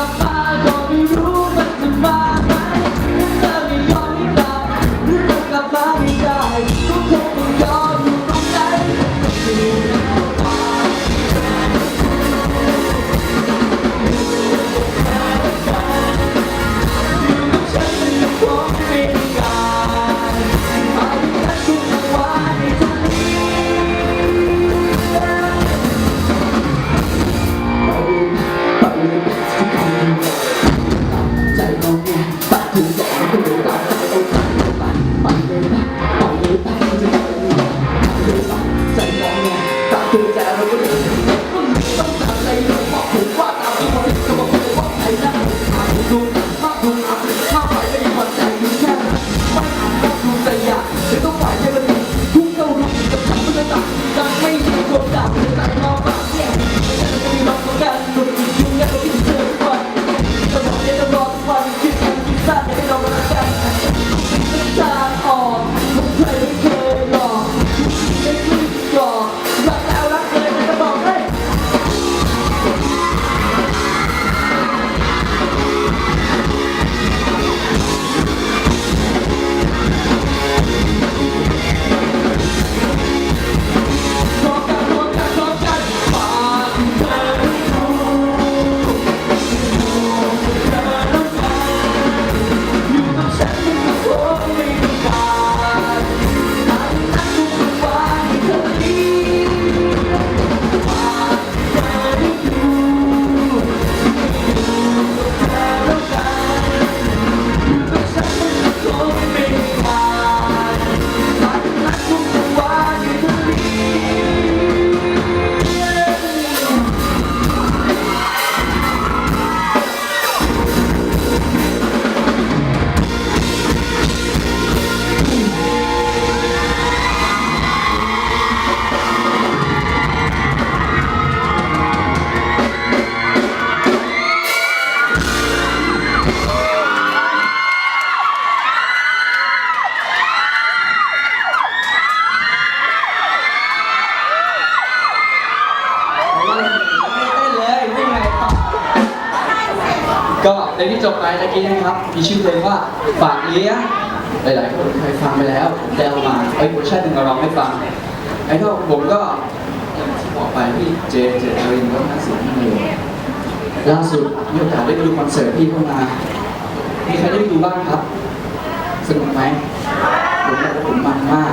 ที่ ไม่มีควมด่าเป็นใจมองปา ก็เพลงที่จบไปตะกี้นะครับ มีชื่อเพลงว่าฝากเลี้ยงหลายๆคนเคยฟังไปแล้วผมได้เอามาไอ้เวอร์ชันหนึ่งเราร้องให้ฟังไอ้เท่าผมก็บอกไปพี่เจเจตรินก็น่าเสียงที่เลยล่าสุดมีโอกาสได้ไปดูคอนเสิร์ตพี่เข้ามา มีใครได้ไปดูบ้างครับ สนุกไหมผมบอกว่าผมมันมาก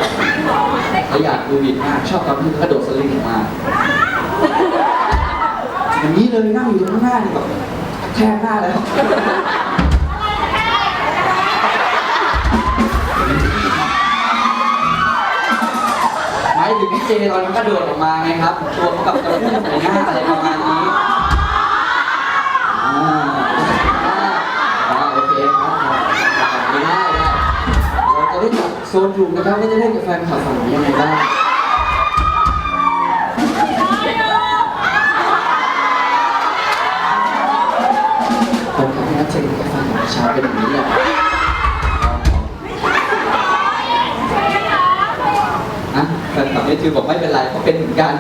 และอยากดูอีกมาก ชอบตอนที่กระโดดสลิงออกมาอย่างนี้เลยนั่งอยู่ตรงข้างหน้านี่แบบ แค่หน้าแล้วหมายถึงพี่เจตอนนั้นกระโดดออกมาไงครับ ตัวเขาแบบกระพุ่งใส่หน้าอะไรประมาณนี้อ่าอ่าโอเคครับได้ได้เราจะได้จับโซนถูกนะครับว่าจะเล่นกับแฟนคลับฝั่งไหนยังไงบ้าง คือบอกไม่เป็นไรเขาเป็นเหมือนกัน